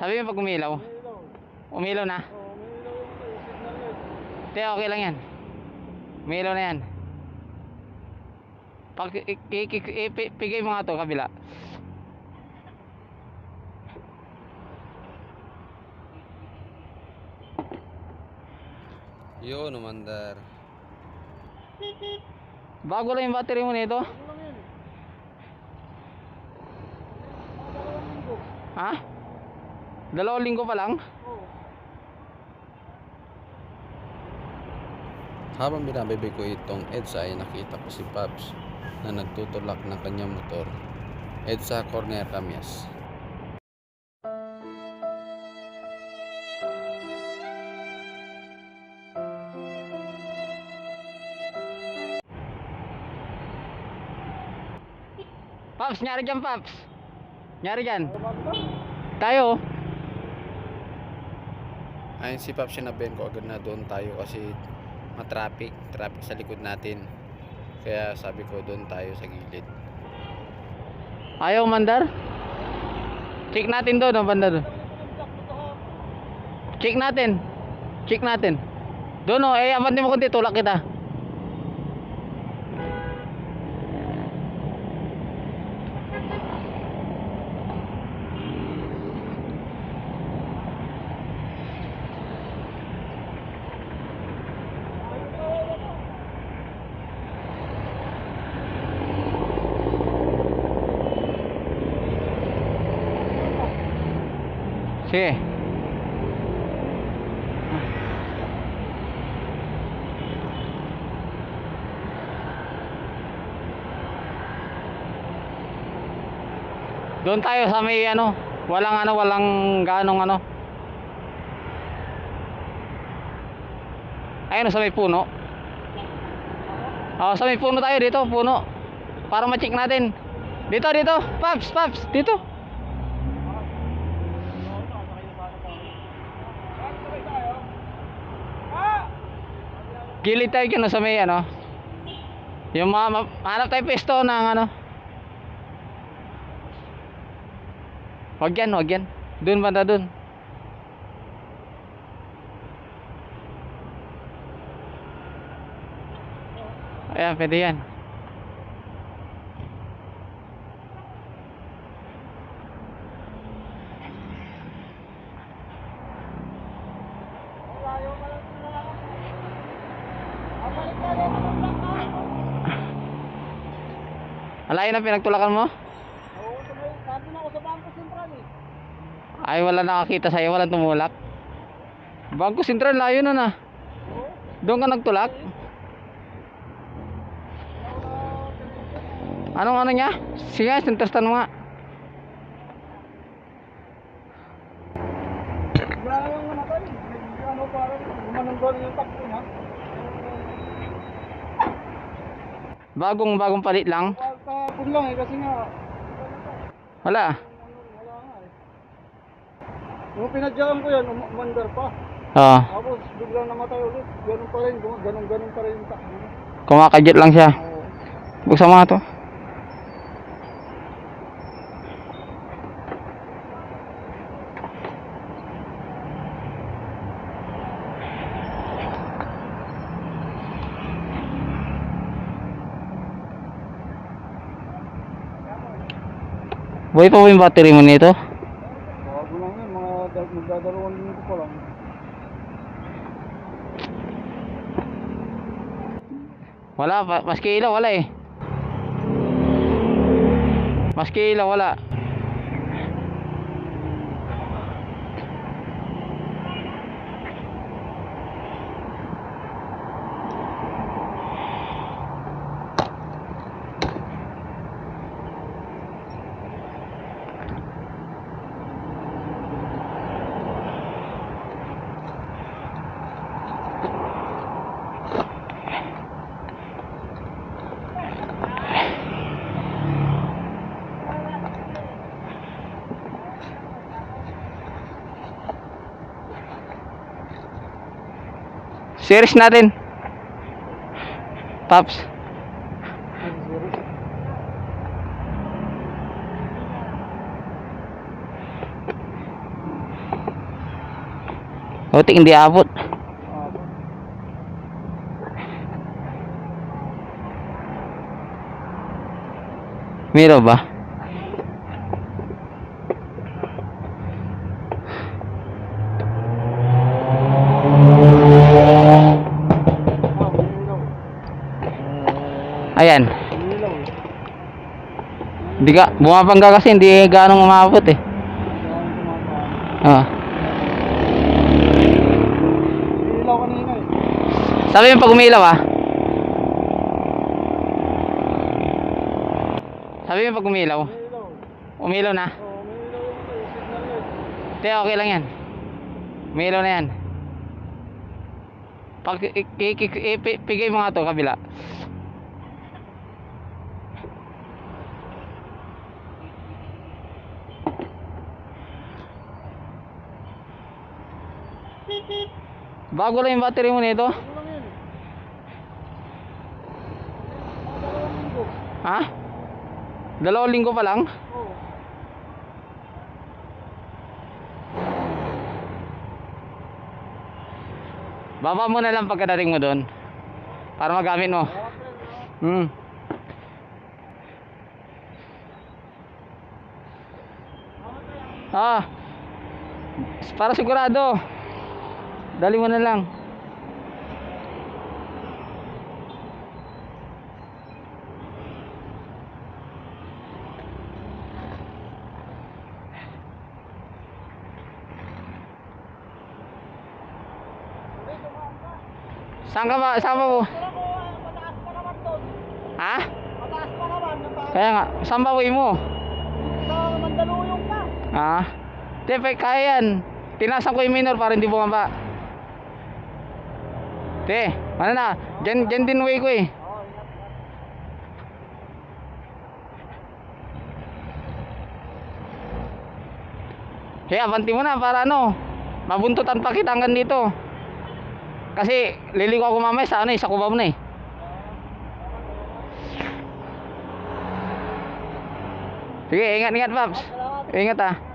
Sabi mo pag umilaw. Umilaw. Na. Te, okay lang yan. Umilaw na yan. Pag i- i- i- i- pigay mo nga to kabila. Yun, umandar. Bago lang yung battery mo nito. Ha? Dalawang linggo pa lang? Oo. Habang binabibig ko itong EDSA ay nakita ko si Paps na nagtutulak ng kanyang motor. EDSA Corner Camias. Paps, nyari dyan, Paps. Nyari dyan. Ano? Tayo. Ayun si Paps sinabihan ko agad na doon tayo kasi matraffic. Traffic sa likod natin. Kaya sabi ko doon tayo sa gilid. Ayaw mandar? Check natin doon, ang banda doon. Check natin. Check natin. Doon oh, eh, abante mo kunti, tulak kita. Sige. Doon tayo sa may ano, walang ano, walang ganong ano. Ayun sa may puno. Oh, sa may puno tayo dito, puno. Para ma-check natin. Dito, dito. Paps, paps, dito. Gilid tayo dyan no, sa may ano. Yung mga, hanap tayo pesto ng ano. Wag yan, wag yan. Doon banda doon. Ayan, pwede yan. Layo pa lang sila. Abalik ka rin, ano lang na? Alayin na pinagtulakan mo? Oo. Sabi na ako sa Bangko Sentral eh. Ay, wala nakakita sa'yo, walang tumulak. Bangko sentral, layo na na. Oo. Doon ka nagtulak? Anong ano niya? Sige, sinterstan mo nga. Wala Ano. Bagong bagong palit lang. Kahapon lang eh kasi nga Wala. wala nga eh. Nung pinadyakan ko yan, um- umandar pa. Oo. Tapos biglang namatay ulit. Ganun pa rin, ganun ganun pa rin yung takbo niya. Kumakadjut lang siya. Oo. Buksan mo nga to. Buhay pa ba yung battery mo nito? Bago lang yun, mga dal- magdadalawang linggo pa lang. Wala, pa- maski ilaw, wala eh. Maski ilaw, wala. Series natin. Paps. Buti hindi abot. Meron ba? ah, may ilaw. Ayan. Eh. Hindi ka, bumabangga kasi hindi ganong umabot eh. Ah. Eh. Sabi mo pag umilaw ah. Sabi mo pag umilaw. Umilaw na. Ano. Te, okay lang yan. Umilaw na yan. Pag i- i- i- i- pigay mo nga to kabila. Bago lang yung battery mo nito. Ha? Dalawang linggo pa lang? Oo. Baba mo na lang pagkadating mo doon. Para magamit mo. Hmm. Ah. Para sigurado. Dali mo na lang. Saan ka ba? Saan ba mo? Ha? Mataas pa naman. Kaya nga, saan ba uwi mo? sa Mandaluyong pa. Ah? Te, kaya yan. Tinasan ko yung minor para hindi bumaba. Te, ano na? Diyan, diyan din way ko eh. Kaya abanti mo na para ano, mabuntutan pa kita hanggang dito. Kasi liliko ako mamaya sa ano eh, sa kubam na eh. Sige, ingat-ingat Paps. Ingat ah.